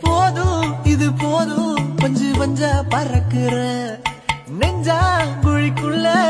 போதும் இது போதும் பஞ்சு பஞ்சா பறக்குற. நெஞ்சா குழிக்குள்ள